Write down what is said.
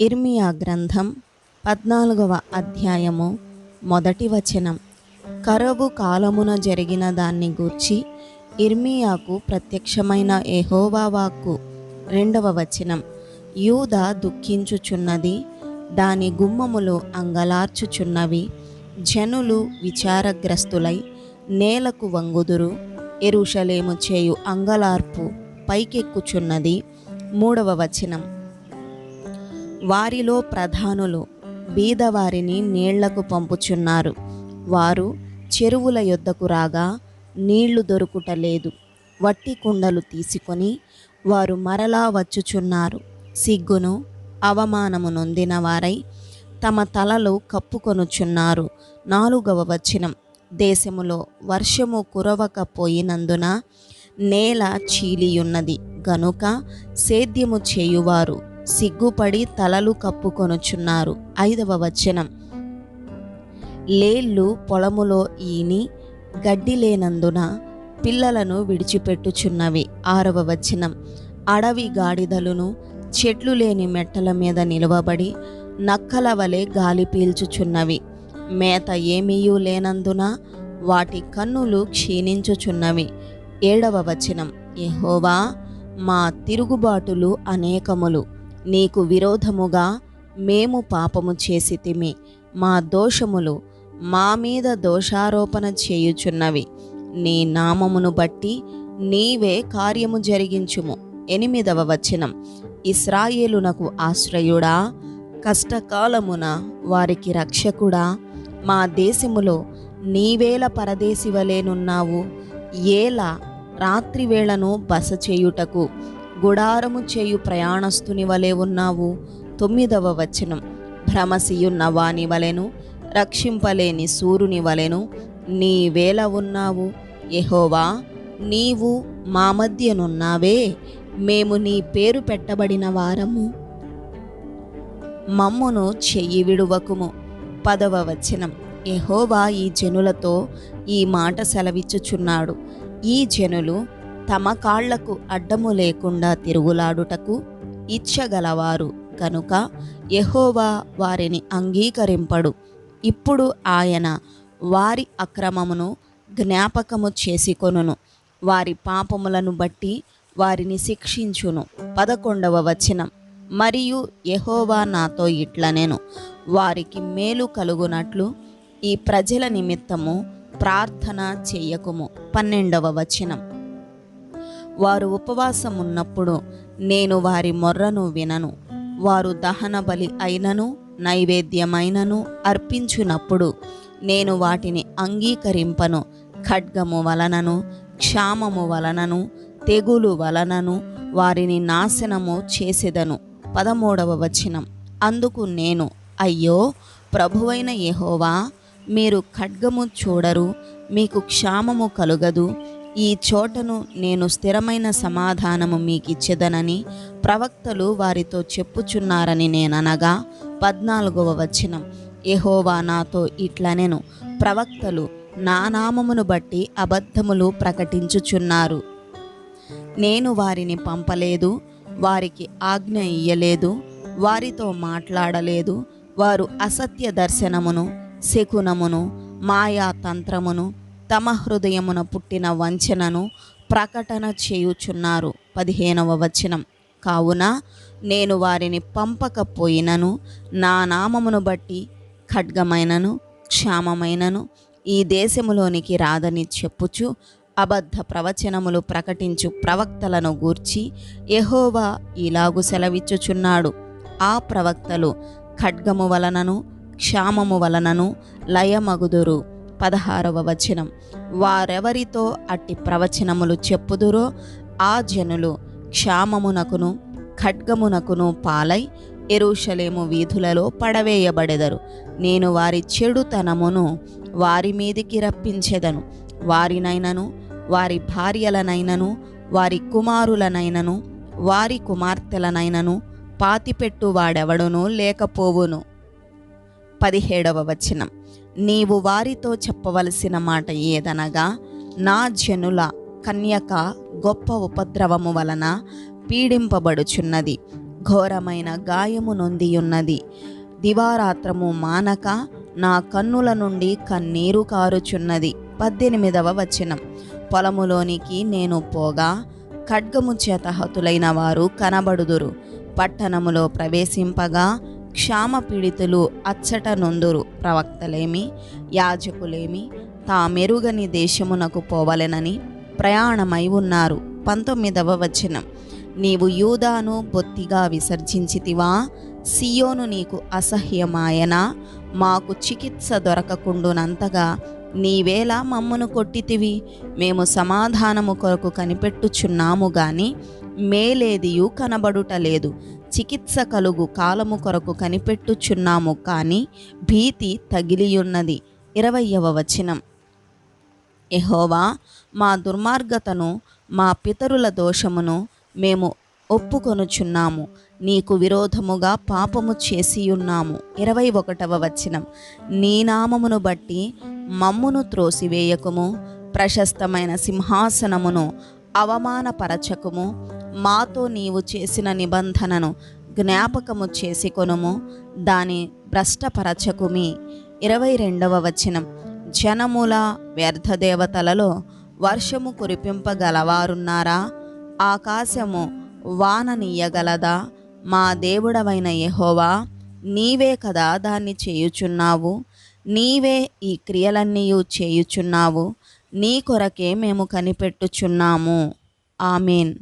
ఇర్మియా గ్రంథం పద్నాలుగవ అధ్యాయము మొదటి వచనం. కరవు కాలమున జరిగిన దాన్ని గూర్చి ఇర్మియాకు ప్రత్యక్షమైన యెహోవా రెండవ వచనం. యూద దుఃఖించుచున్నది దాని గుమ్మములు అంగలార్చుచున్నవి జనులు విచారగ్రస్తులై నేలకు వంగుదురు ఎరుషలేము చేయు అంగలార్పు పైకెక్కుచున్నది మూడవ వచనం. వారిలో ప్రధానులు బీదవారిని నీళ్ళకు పంపుచున్నారు. వారు చెరువుల యొద్దకు రాగా నీళ్ళు దొరుకుటలేదు వట్టి కుండలు తీసుకొని వారు మరలా వచ్చుచున్నారు. సిగ్గును అవమానము నొందిన వారై తమ తలలు కప్పుకొనుచున్నారు. నాలుగవ వచనం. దేశములో వర్షము కురవకపోయినందున నేల చీలియున్నది. గనుక సేద్యము చేయువారు సిగ్గుపడి తలలు కప్పుకొనుచున్నారు. ఐదవ వచనం. లేళ్ళు పొలములో ఈని గడ్డి లేనందున పిల్లలను విడిచిపెట్టుచున్నవి. ఆరవ వచనం. అడవి గాడిదలను చెట్లు లేని మెట్టల మీద నిలవబడి నక్కల వలె గాలి పీల్చుచున్నవి. మేత ఏమీయూ లేనందున వాటి కన్నులు క్షీణించుచున్నవి. ఏడవ వచనం. ఎహోవా మా తిరుగుబాటులు అనేకములు. నీకు విరోధముగా మేము పాపము చేసితిమి మా దోషములు మా మీద దోషారోపణ చేయుచున్నవి. నీ నామమును బట్టి నీవే కార్యము జరిగించుము. ఎనిమిదవ వచనం. ఇస్రాయేలునకు ఆశ్రయుడా కష్టకాలమున వారికి రక్షకుడా మా దేశములో నీవేల పరదేశివలేనున్నావు ఏల రాత్రివేళను బస చేయుటకు గుడారము చేయు ప్రయాణస్తుని వలె ఉన్నావు. తొమ్మిదవ వచనం. భ్రమసియున్న వాని వలెను రక్షింపలేని సూర్యుని వలెను నీ వేల ఉన్నావు. ఎహోవా నీవు మా మధ్యనున్నావే. మేము నీ పేరు పెట్టబడిన వారము. మమ్మును చెయ్యి విడువకుము. పదవ వచనం. ఎహోవా ఈ జనులతో ఈ మాట సెలవిచ్చుచున్నాడు. ఈ జనులు తమ కాళ్ళకు అడ్డము లేకుండా తిరుగులాడుటకు ఇచ్చగలవారు. కనుక యహోవా వారిని అంగీకరింపడు. ఇప్పుడు ఆయన వారి అక్రమమును జ్ఞాపకము చేసుకొనును. వారి పాపములను బట్టి వారిని శిక్షించును. పదకొండవ వచనం. మరియు యహోవా నాతో ఇట్లనెను. వారికి మేలు కలుగునట్లు ఈ ప్రజల నిమిత్తము ప్రార్థన చెయ్యకుము పన్నెండవ వచనం. వారు ఉపవాసం ఉన్నప్పుడు నేను వారి మొర్రను వినను. వారు దహన బలి అయినను నైవేద్యమైనను అర్పించునప్పుడు నేను వాటిని అంగీకరింపను. ఖడ్గము వలనను క్షామము వలనను తెగులు వలనను వారిని నాశనము చేసేదను. పదమూడవ వచనం. అందుకు నేను అయ్యో ప్రభువైన యహోవా మీరు ఖడ్గము చూడరు మీకు క్షామము కలుగదు ఈ చోటను నేను స్థిరమైన సమాధానము మీకిచ్చెదనని ప్రవక్తలు వారితో చెప్పుచున్నారని నేననగా పద్నాలుగవ వచనం. ఎహోవా నాతో ఇట్లనెను. ప్రవక్తలు నా నామమును బట్టి అబద్ధములు ప్రకటించుచున్నారు. నేను వారిని పంపలేదు వారికి ఆజ్ఞ ఇయ్యలేదు వారితో మాట్లాడలేదు వారు అసత్య దర్శనమును శకునమును మాయా తంత్రమును తమ హృదయమున పుట్టిన వంచనను ప్రకటన చేయుచున్నారు. పదిహేనవ వచనం. కావున నేను వారిని పంపకపోయినను నా నామమును బట్టి ఖడ్గమైనను క్షామమైనను ఈ దేశములోనికి రాదని చెప్పుచు అబద్ధ ప్రవచనములు ప్రకటించు ప్రవక్తలను గూర్చి యహోవా ఇలాగు సెలవిచ్చుచున్నాడు. ఆ ప్రవక్తలు ఖడ్గము వలనను క్షామము వలనను లయమగుదురు. పదహారవ వచనం. వారెవరితో అట్టి ప్రవచనములు చెప్పుదురో ఆ జనులు క్షామమునకును ఖడ్గమునకును పాలై ఎరుషలేము వీధులలో పడవేయబడెదరు. నేను వారి చెడుతనమును వారి మీదికి రప్పించెదను. వారినైనను వారి భార్యలనైనను వారి కుమారులనైనను వారి కుమార్తెలనైనను పాతిపెట్టు వాడెవడును లేకపోవును. పదిహేడవ వచనం. నీవు వారితో చెప్పవలసిన మాట ఏదనగా నా జనుల కన్యక గొప్ప ఉపద్రవము వలన పీడింపబడుచున్నది. ఘోరమైన గాయము నొందియున్నది. దివారాత్రము మానక నా కన్నుల నుండి కన్నీరు కారుచున్నది. పద్దెనిమిదవ వచనం. పొలములోనికి నేను పోగా ఖడ్గము చేత హతులైన వారు కనబడుదురు. పట్టణములో ప్రవేశింపగా క్షామ పీడితులు అచ్చట నొందురు ప్రవక్తలేమి యాజకులేమి తామెరుగని దేశమునకు పోవలెనని ప్రయాణమై ఉన్నారు. పంతొమ్మిదవ వచనం. నీవు యూదాను బొత్తిగా విసర్జించితివా? సియోను నీకు అసహ్యమాయనా? మాకు చికిత్స దొరకకుండునంతగా నీవేలా మమ్మను కొట్టితివి? మేము సమాధానము కొరకు కనిపెట్టుచున్నాము గాని మేలేదియు కనబడుటలేదు చికిత్స కలుగు కాలము కొరకు కనిపెట్టుచున్నాము కానీ భీతి తగిలియున్నది. ఇరవయవ వచనం. ఎహోవా మా దుర్మార్గతను మా పితరుల దోషమును మేము ఒప్పుకొనుచున్నాము. నీకు విరోధముగా పాపము చేసియున్నాము. ఇరవై ఒకటవ వచనం. నీ నామమును బట్టి మమ్మును త్రోసివేయకుము ప్రశస్తమైన సింహాసనమును అవమానపరచకుము మాతో నీవు చేసిన నిబంధనను జ్ఞాపకము చేసుకొనుము దాని భ్రష్టపరచకుమి. ఇరవై రెండవ వచనం. జనముల వ్యర్థ దేవతలలో వర్షము కురిపింపగలవారున్నారా? ఆకాశము వాననీయగలదా? మా దేవుడవైన యహోవా నీవే కదా దాన్ని చేయుచున్నావు? నీవే ఈ క్రియలన్నీ చేయుచున్నావు? నీ కొరకే మేము కనిపెట్టుచున్నాము. ఆమెన్.